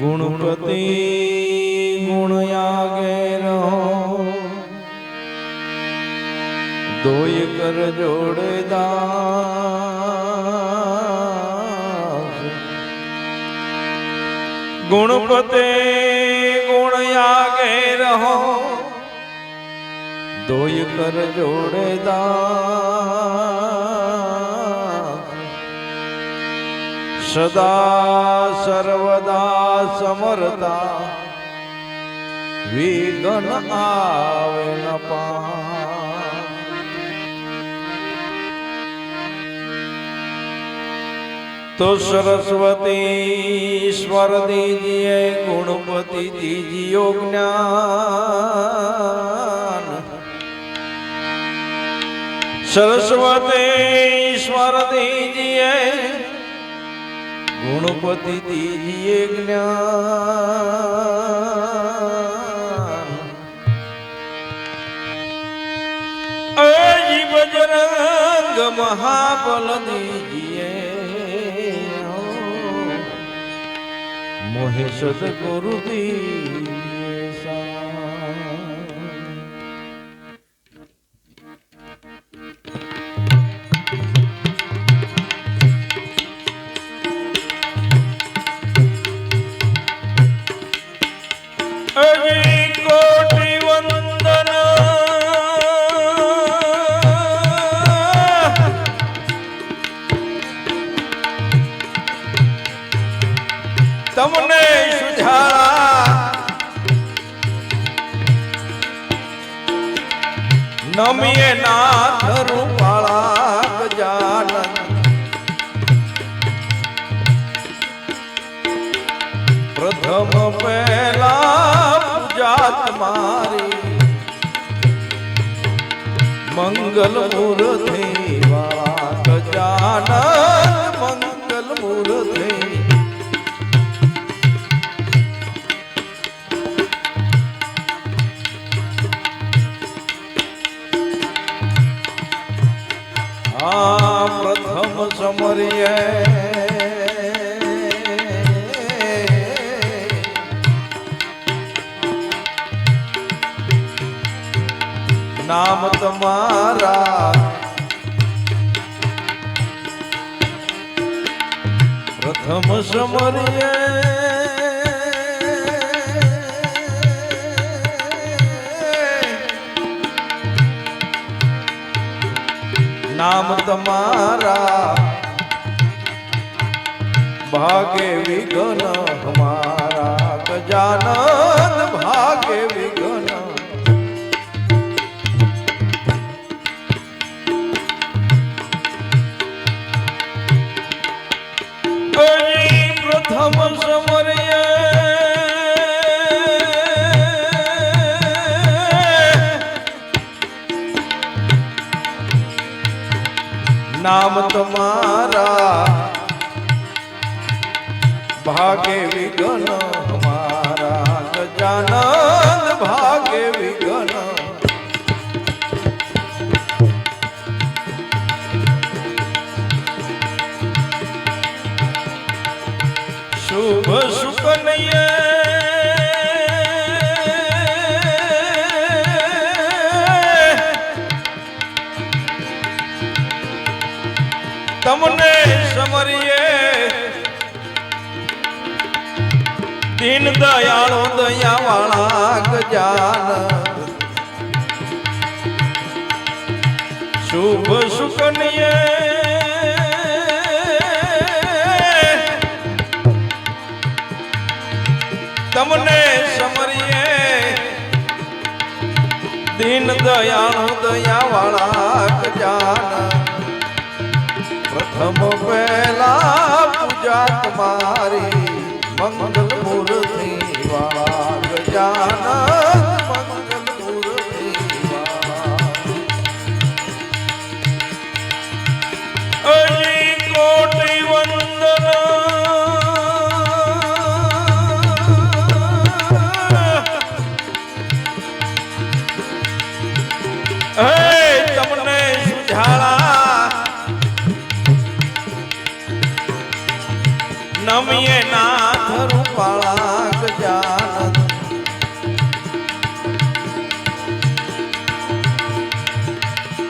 ગુણપતિ ગુણ આગે રહો. દોય કર જોડેદાર. ગુણપતે ગુણ આગે રહો. દોય કર જોડેદાર. સદા સર્વદા સમરતા. વિઘન આવે ન પા તો સરસ્વતી ઈશ્વર દીજીએ ગુણપતિ દીજીઓ જ્ઞાન. સરસ્વતી ઈશ્વર દીજીએ ગુણપતિ દીજીએ જ્ઞાન. અજી બજરંગ મહાબલ દીજીએ મોહે સદગુરુ દીજીએ નાથ રૂપાળા ગજાનન પ્રથમ પહેલા તમારી મંગલ નામ તમારા. પ્રથમ સમરીએ. નામ તમારા. ભાગે વિઘ્ન હમારા. ગજાનન નામ તમારા. ભાગે વિઘ્ન હમારા ગજાનંદ ભાગે વિઘ્ન. શુભ સુકનય તમને દયાળો દયા વાળા ગજાન શુભ સુકનય તમને સમરીએ. દીન દયાળો દયા વાળા ગજાન પ્રથમ પહેલા પૂજા તમારી મંગલ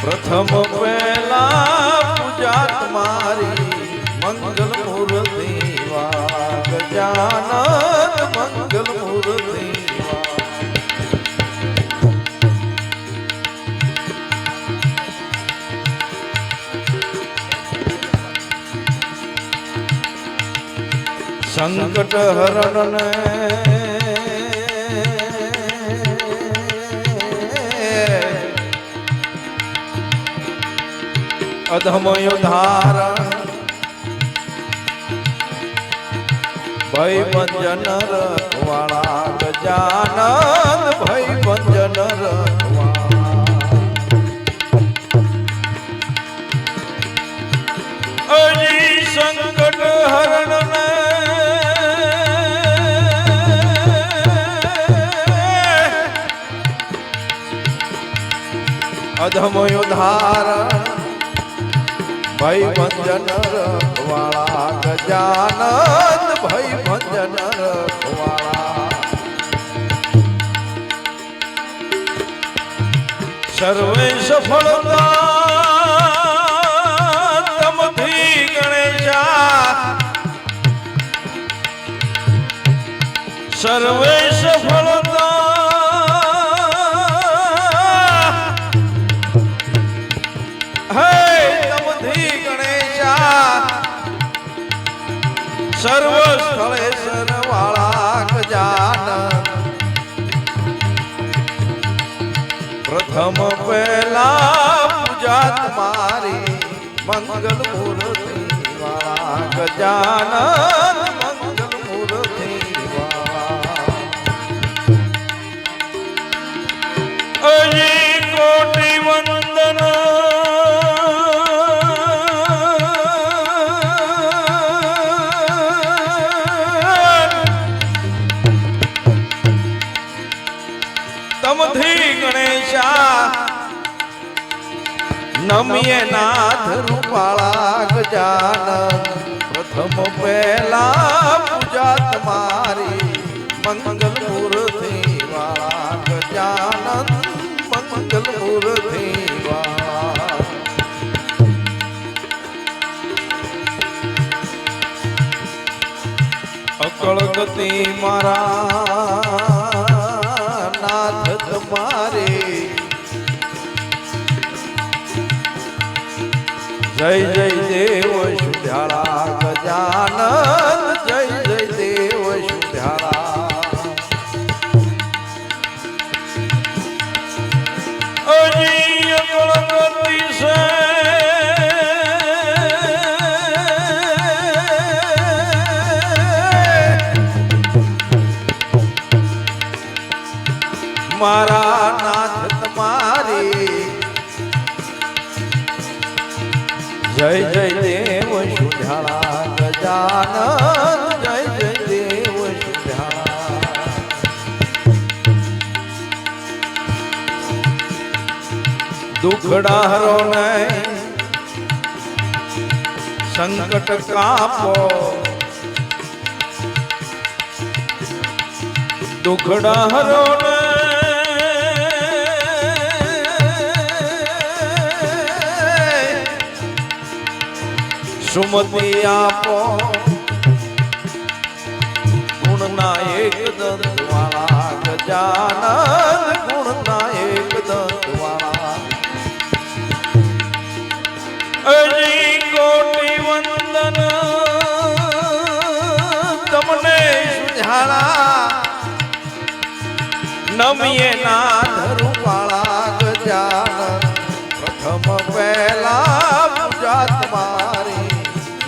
પ્રથમ પહેલા પૂજા તમારી મંગલ મૂર્તિ વા ગજાનંદ મંગલ મૂર્તિ સંકટ હરણ અધમય ધારણ ભય ભંજન રખવાળા ગજાનંદ ભય ભંજન રખવાળા અજી સંકટ હરણ ભય ભંજન રખવાળા ગજાનંદ ભય ભંજન રખવાળા સર્વે સફળતા તમથી ગણેશા. સર્વે સફળતા મંગલ મૂર્તિ વાળા ગજાનંદ મંગલ મૂર્તિ વાળા કોટી વંદન. તમથી ગણેશા નમીએ નાથ રૂપાળા ગજાનંદ પ્રથમ પહેલા પૂજા તમારી મંગલ મૂર્તિ વાળા ગજાનંદ મંગલ મૂર્તિ વાળા. અકળ ગતિ મારા નાથ તમારે. જય જય દેવ શુદ્ધાળા ગજાનંદ જય જય દેવ સુધારા ગજાનંદ જય જય દેવ સુધાળા દુખડા હરો નહીં સંકટ કાપો. દુખડા હરો સુમતિ આપો ગુણના એક દંત વાળા ગજાનંદ ગુણના એક દંત વાળા અજી કોટી વંદન, તમને સુધારા. નમીએ નાથ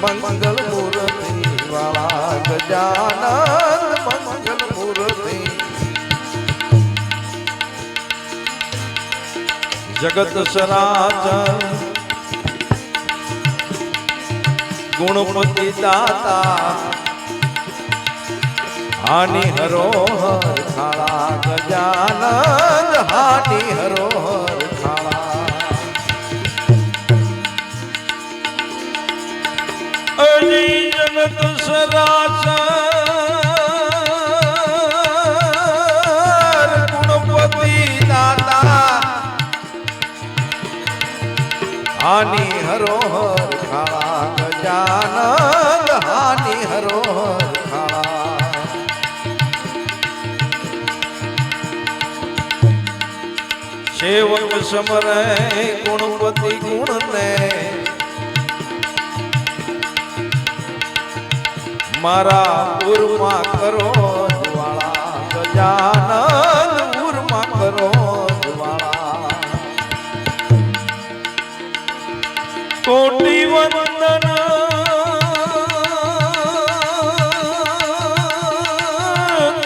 મંગલ મૂર્તિ વાળા ગજાનંદ મંગલ મૂર્તિ જગત સનાતન ગુણપતિ દાતા હાનિ હરોહર ખાળા ગજાનંદ હાનિ હરોહર જગત સરાસર ગુણપતિ દાતા. હાની હરોહર ખાળા ગજાનંદ. હાની હરોહર ખાળા સેવક સમરે ગુણપતિ ગુણને મારા ઉર્મા કરો, જ્વાળા. ગજાનંદ ઉર્મા કરો જ્વાળા કોટી વંદન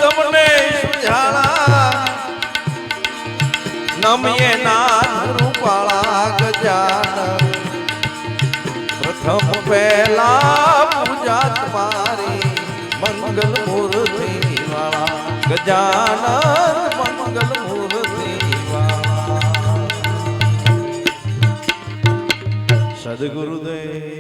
તમને સુજાળા નમીએ નાથ રૂપાળા ગજાનન. પ્રથમ પહેલા પૂજા તમારી મંગલ મૂર્તિ વાળા ગજાનંદ મંગલ મૂર્તિ વાળા સદગુરુદેવ